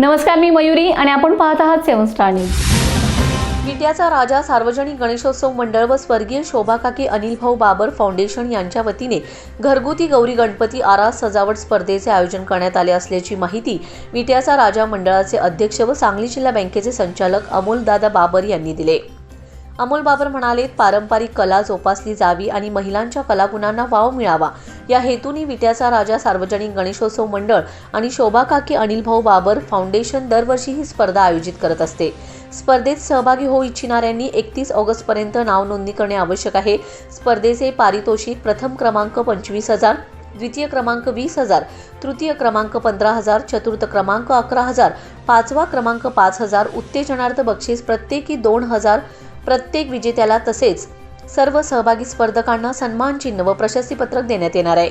नमस्कार मी मयुरी आणि आपण पाहत आहात सेवन स्टार न्यूज. विट्याचा राजा सार्वजनिक गणेशोत्सव मंडळ व स्वर्गीय शोभाकाकी अनिल भाऊ बाबर फाउंडेशन यांच्या वतीने घरगुती गौरी गणपती आरास सजावट स्पर्धेचे आयोजन करण्यात आले असल्याची माहिती विट्याचा राजा मंडळाचे अध्यक्ष व सांगली जिल्हा बँकेचे संचालक अमोलदादा बाबर यांनी दिले. अमोल बाबर म्हणाले पारंपरिक कला जोपासली जावी आणि महिलांच्या कलागुणांना वाव मिळावा. या हेतूने विट्याचा राजा सार्वजनिक गणेशोत्सव मंडळ आणि शोभाकाकी अनिल भाऊ बाबर फाउंडेशन दरवर्षी ही स्पर्धा आयोजित करत असते. स्पर्धेत सहभागी होऊ इच्छिणाऱ्यांनी एकतीस ऑगस्टपर्यंत नाव नोंदणी करणे आवश्यक आहे. स्पर्धेचे पारितोषिक प्रथम क्रमांक पंचवीस हजार द्वितीय क्रमांक वीस हजार तृतीय क्रमांक पंधरा हजार चतुर्थ क्रमांक अकरा हजार पाचवा क्रमांक पाच हजार उत्तेजनार्थ बक्षीस प्रत्येकी दोन हजार प्रत्येक विजेत्याला तसेच सर्व सहभागी स्पर्धकांना सन्मानचिन्ह व प्रशस्तीपत्रक देण्यात येणार आहे.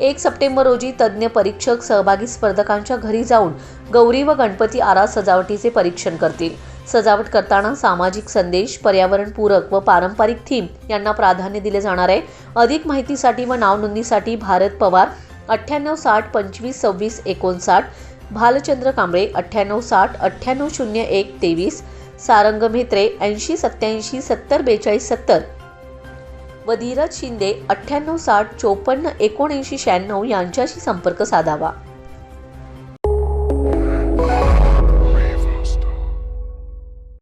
एक सप्टेंबर रोजी तज्ज्ञ परीक्षक सहभागी स्पर्धकांच्या घरी जाऊन गौरी व गणपती आरास सजावटीचे परीक्षण करतील. सजावट करताना सामाजिक संदेश पर्यावरणपूरक व पारंपरिक थीम यांना प्राधान्य दिले जाणार आहे. अधिक माहितीसाठी व नावनोंदणीसाठी भारत पवार अठ्ठ्याण्णव साठ पंचवीस सव्वीस एकोणसाठ भालचंद्र कांबळे अठ्ठ्याण्णव साठ अठ्ठ्याण्णव शून्य एक तेवीस सारंग म्हेत्रे ऐंशी सत्याऐंशी सत्तर बेचाळीस सत्तर व धीरज शिंदे अठ्ठ्याण्णव साठ चोपन्न एकोणऐंशी शहाण्णव यांच्याशी संपर्क साधावा.